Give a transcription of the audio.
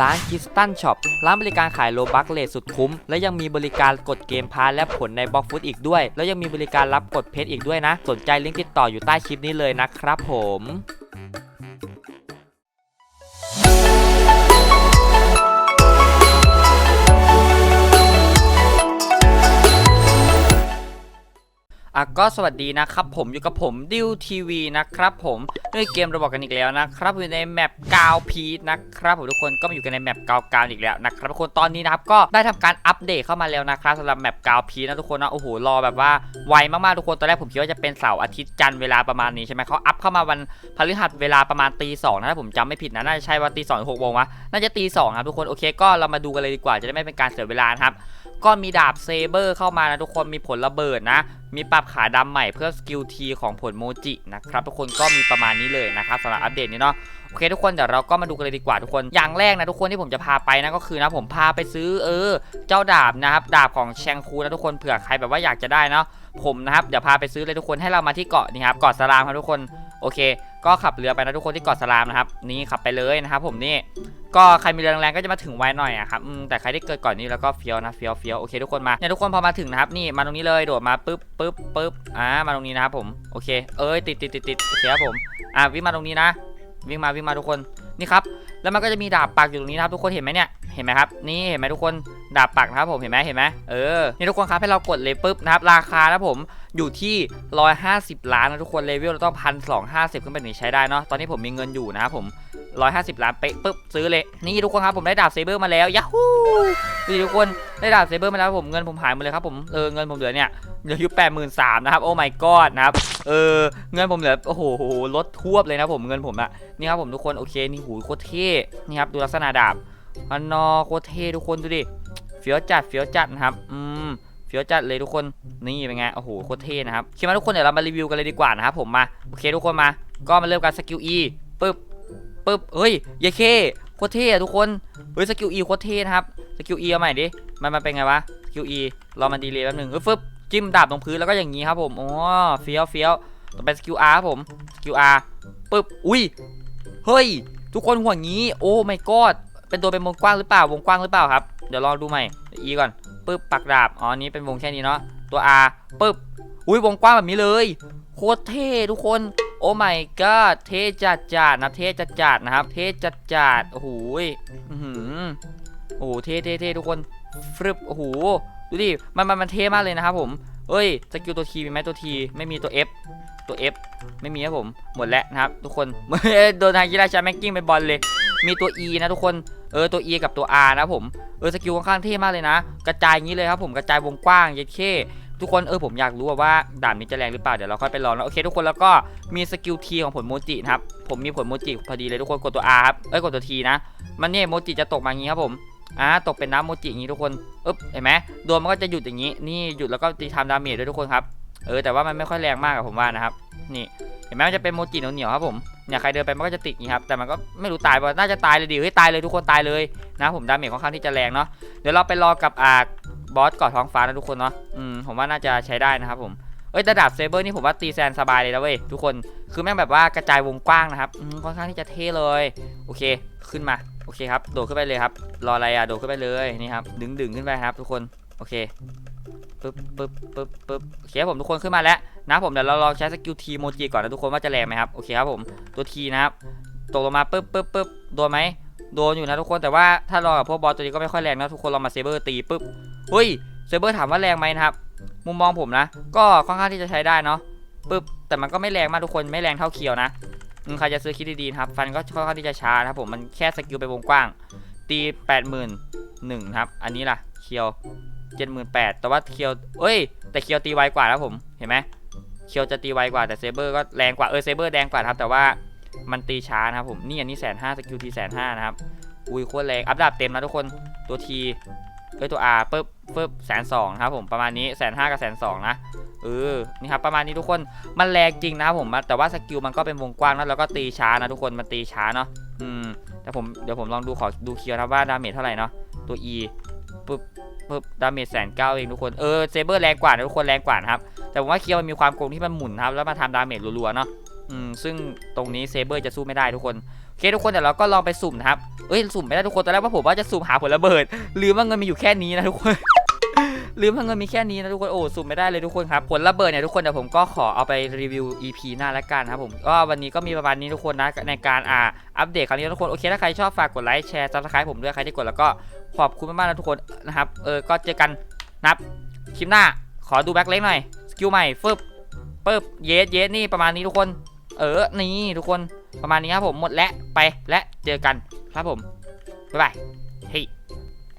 ร้านคิสตันช็อปร้านบริการขายโลบักเลทสุดคุ้ม และยังมีบริการกดเกมพาและผลในบล็อกฟุตอีกด้วย แล้วยังมีบริการรับกดเพชรอีกด้วยนะ สนใจลิงก์ติดต่ออยู่ใต้คลิปนี้เลยนะครับผม อะก็สวัสดีนะครับผมอยู่กับผมดิวทีวีนะครับผมด้วยเกมเราบอกกันอีกแล้วนะครับอยู่ในแมปกาวพีทนะครับผมทุกคนก็มาอยู่กันในแมปกาวกาวอีกแล้วนะครับทุกคนตอนนี้นะครับก็ได้ทำการอัปเดตเข้ามาแล้วนะครับสำหรับแมปกาวพีทนะทุกคนนะโอ้โหรอแบบว่าไวมากๆทุกคนตอนแรกผมคิดว่าจะเป็นเสาร์อาทิตย์จันทร์เวลาประมาณนี้ใช่ไหมเขาอัพเข้ามาวันพฤหัสเวลาประมาณตีสองนะถ้าผมจำไม่ผิดนะน่าจะใช่ว่าตีสองหรือหกโมงวะน่าจะตีสองครับทุกคนโอเคก็เรามาดูกันเลยดีกว่าจะได้ไม่เป็นการเสียเวลานะครับ ก็มีดาบเซเบอร์เข้ามานะทุกคนมีผลระเบิดนะ มีปรับขาดำใหม่เพื่อสกิลทีของผลโมจินะครับทุกคนก็มีประมาณนี้เลยนะครับสำหรับอัปเดตนี้เนาะโอเคทุกคนเดี๋ยวเราก็มาดูกันเลยดีกว่าทุกคนอย่างแรกนะทุกคนที่ผมจะพาไปนะก็คือนะผมพาไปซื้อเออ เจ้าดาบนะครับดาบของแชงคูนะทุกคนเผื่อใครแบบว่าอยากจะได้เนาะผมนะครับเดี๋ยวพาไปซื้อเลยทุกคนให้เรามาที่เกาะนี่ครับเกาะสลามครับทุกคนโอเค ก็ขับเรือไปนะทุกคนที่เกาะสลามนะครับนี่ขับไปเลยนะครับผมนี่ ก็ใครมีเรือแรงๆก็จะมาถึงไวหน่อยอะครับแต่ใครที่เกิดก่อนนี้แล้วก็เฟี้ยวนะเฟี้ยวเฟี้ยวโอเคทุกคนมาเนี่ยทุกคนพอมาถึงนะครับนี่มาตรงนี้เลยโดดมาปึ๊บปึ๊บปึ๊บอ่ามาตรงนี้นะครับผมโอเคเอ้ยติดติดติดติดโอเคครับผมอ่าวิ่งมาตรงนี้นะ วิ่งมาวิ่งมาทุกคนนี่ครับแล้วมันก็จะมีดาบปักอยู่ตรงนี้นะครับทุกคนเห็นไหมเนี่ยเห็นไหมครับนี่เห็นไหมทุกคน ดาบปักนะครับผมเห็นไหมเห็นไหมเออนี่ทุกคนครับให้เรากดเลยปุ๊บนะครับราคานะผมอยู่ที่ 150 ล้านนะทุกคนเลเวลเราต้องพันสองห้าสิบขึ้นไปถึงใช้ได้เนาะตอนนี้ผมมีเงินอยู่นะครับผม150 ล้านเป๊ะปุ๊บซื้อเลยนี่ทุกคนครับผมได้ดาบเซเบอร์มาแล้วยาฮูนี่ทุกคนได้ดาบเซเบอร์มาแล้วผมเงินผมหายหมดเลยครับผมเออเงินผมเหลือเนี่ยเหลืออยู่แปดหมื่นสามนะครับโอ้ my god นะครับเออเงินผมเหลือโอ้โหลดทวบเลยนะผมเงินผมอะนี่ครับผมทุกคนโอเคนี่หูโคตรเท่นี่ครับดูลักษณะดาบพันนอโคตรเท่ทุกคนดูดิ เฟี้ยวจัดเฟี้ยวจัดนะครับอืมเฟี้ยวจัดเลยทุกคนนี่เป็นไงโอ้โหโคตรเท่นะครับคิดว่าทุกคนเดี๋ยวเรามารีวิวกันเลยดีกว่านะครับผมมาโอเคทุกคนมา ก็มาเริ่มกันสกิล E ปึ๊บปึ๊บเฮ้ยเยเคโคตรเท่ทุกคนเฮ้ยสกิล E โคตรเท่นะครับสกิล E เอาใหม่ดิมันมันเป็นไงวะสกิล E รอมันดีเลยแป๊บหนึงเฮ้ยฟึบจิ้มดาบตรงพื้นแล้วก็อย่างนี้ครับผมอ๋อเฟี้ยวเฟี้ยวต่อไปสกิล R ครับผมสกิล R ปึ๊บอุ้ยเฮ้ยทุกคนหัวงี้โอ้ my god เป็นตัวเป็นวงกว้างหรือเปล่าวงกว้างหรือเปล่าครับ เดี๋ยวลองดูใหม่ E ก่อนปึ๊บปักดาบ อ๋อนี้เป็นวงแค่นี้เนาะ ตัว R ปึ๊บ อุ้ยวงกว้างแบบนี้เลย โคตรเท่ทุกคน โอ้ my god เท่จัดจัดนะ เท่จัดจัดนะครับ เท่จัดจัดโอ้โหยอื้อหือโอ้โห เท่เท่เท่ทุกคนฟรึบโอ้โห ดูดิ มันมันมันเท่มากเลยนะครับผมเอ้ย สกิลตัวทีมีไหมตัวทีไม่มีตัว F ตัว F ไม่มีครับผม หมดแล้วนะครับ ทุกคนโดนทางกีฬาชาแม็กกิ้งเป็นบอลเลย มีตัว E นะทุกคน เออตัว E กับตัว R นะผม เออสกิลค่อนข้างเท่มากเลยนะ กระจายงี้เลยครับผม กระจายวงกว้างเย็ดเข้ทุกคนเออผมอยากรู้ว่าด่านนี้จะแรงหรือเปล่าเดี๋ยวเราค่อยไปลองนะโอเคทุกคนแล้วก็มีสกิลทีของผลโมจินะครับผมมีผลโมจิพอดีเลยทุกคนกดตัว R ครับเอ้ยกดตัวทีนะ มันเนี่ยโมจิจะตกมาอย่างนี้ครับผมอ่าตกเป็นน้ำโมจิอย่างนี้ทุกคนอึ๊บเห็นไหมโดนมันก็จะหยุดอย่างนี้ นี่หยุดแล้วก็ตีทำดาเมจด้วยทุกคนครับ เออแต่ว่ามันไม่ค่อยแรงมากอะผมว่านะครับนี่เห็นไหมมันจะเป็นโมจิเหนียวๆครับผมเนี่ยใครเดินไปมันก็จะติดนี้ครับแต่มันก็ไม่รู้ตายป่ะน่าจะตายเลยดิเฮ้ยตายเลยทุกคนตายเลยนะผมดาเมจค่อนข้างที่จะแรงเนาะเดี๋ยวเราไปรอกับอ่าบอสกาะท้องฟ้านะทุกคนเนาะอืมผมว่าน่าจะใช้ได้นะครับผมเอ้ยแต่ดาบเซเบอร์นี่ผมว่าตีแซนสบายเลยนะเว้ยทุกคนคือแม่งแบบว่ากระจายวงกว้างนะครับอืมค่อนข้างที่จะเท่เลยโอเคขึ้นมาโอเคครับโดดขึ้นไปเลยครับรออะไรอะโดดขึ้นไปเลยนี่ครับดึงดึงขึ้นไปครับ ทุกคนโอเค ปึ๊บปึ๊บปึ๊บปึ๊บโอเคครับผมทุกคนขึ้นมาแล้วนะผมเดี๋ยวเราลองใช้สกิลทีโมจิก่อนนะทุกคนว่าจะแรงไหมครับโอเคครับผมตัวทีนะครับตกลงมาปึ๊บปึ๊บปึ๊บโดนไหมโดนอยู่นะทุกคนแต่ว่าถ้าลองกับพวกบอสตัวนี้ก็ไม่ค่อยแรงนะทุกคนลองมาเซเบอร์ตีปึ๊บเฮ้ยเซเบอร์ถามว่าแรงไหมนะครับมุมมองผมนะ ก็ค่อนข้างที่จะใช้ได้เนาะปึ๊บแต่มันก็ไม่แรงมากทุกคนไม่แรงเท่าเคียวนะใครจะซื้อคิดดีๆนะครับฟันก็ค่อนข้างที่จะช้านะครับผมมันแค่สกิลไปวงกว้างตีแปดหมื่นหนึ่งครับ อันนี้ล่ะเคียว เจ็ดหมื่นแปดแต่ว่าเคียวเอ้ย แต่เคียวตีไวกว่าแล้วผม เห็นไหมเคียวจะตีไวกว่าแต่เซเบอร์ก็แรงกว่า เออเซเบอร์แรงกว่าครับ แต่ว่ามันตีช้านะครับผม นี่อันนี้แสนห้าสกิลทีแสนห้านะครับ อุ้ยโคตรแรง อัพดาบเต็มนะทุกคน ตัวทีเอ้ยตัว R ปึ๊บปึ๊บแสนสองครับผม ประมาณนี้แสนห้ากับแสนสองนะ เออ นี่ครับประมาณนี้ทุกคน มันแรงจริงนะครับผม แต่ว่าสกิลมันก็เป็นวงกว้างนะแล้วก็ตีช้านะทุกคน มันตีช้าเนาะ อืม แต่ผมเดี๋ยวผมลองดูขอดูเคียวนะว่าดาเมจเท่าไหร่เนาะ ตัว E ปึ๊บปึ๊บดาเมจแสนเก้าเองทุกคน เออเซเบอร์แรงกว่านะทุกคนแรงกว่านะครับ แต่ผมว่าเคียวมันมีความโกงที่มันหมุนครับ แล้วมาทำดาเมจรัวๆเนาะ อืม ซึ่งตรงนี้เซเบอร์จะสู้ไม่ได้ทุกคน โอเคทุกคนเดี๋ยวเราก็ลองไปสุ่มนะครับ เอ้ยสุ่มไม่ได้ทุกคน ตอนแรกว่าผมว่าจะสุ่มหาผลระเบิดลืมว่าเงินมีอยู่แค่นี้นะทุกคน ลืมว่าเงินมีแค่นี้นะทุกคนโอ้สุ่มไม่ได้เลยทุกคนครับผลระเบิดเนี่ยทุกคนเดี๋ยวผมก็ขอเอาไปรีวิว EP หน้าละกันครับผมก็วันนี้ก็มีประมาณนี้ทุกคนนะในการอ่าอัปเดตครั้งนี้ทุกคนโอเคถ้าใครชอบฝากกดไลค์แชร์ซับสไครต์ผมด้วยใครที่กดแล้วก็ขอบคุณมากๆนะทุกคนนะครับเออก็เจอกันนับคลิปหน้าขอดูแบ็คเล็กหน่อยสกิลใหม่ฟึบปึ๊บเยสเยสนี่ประมาณนี้ทุกคน เออนี่ทุกคนประมาณนี้ครับผมหมดแล้วไปและเจอกันครับผมบ๊ายบาย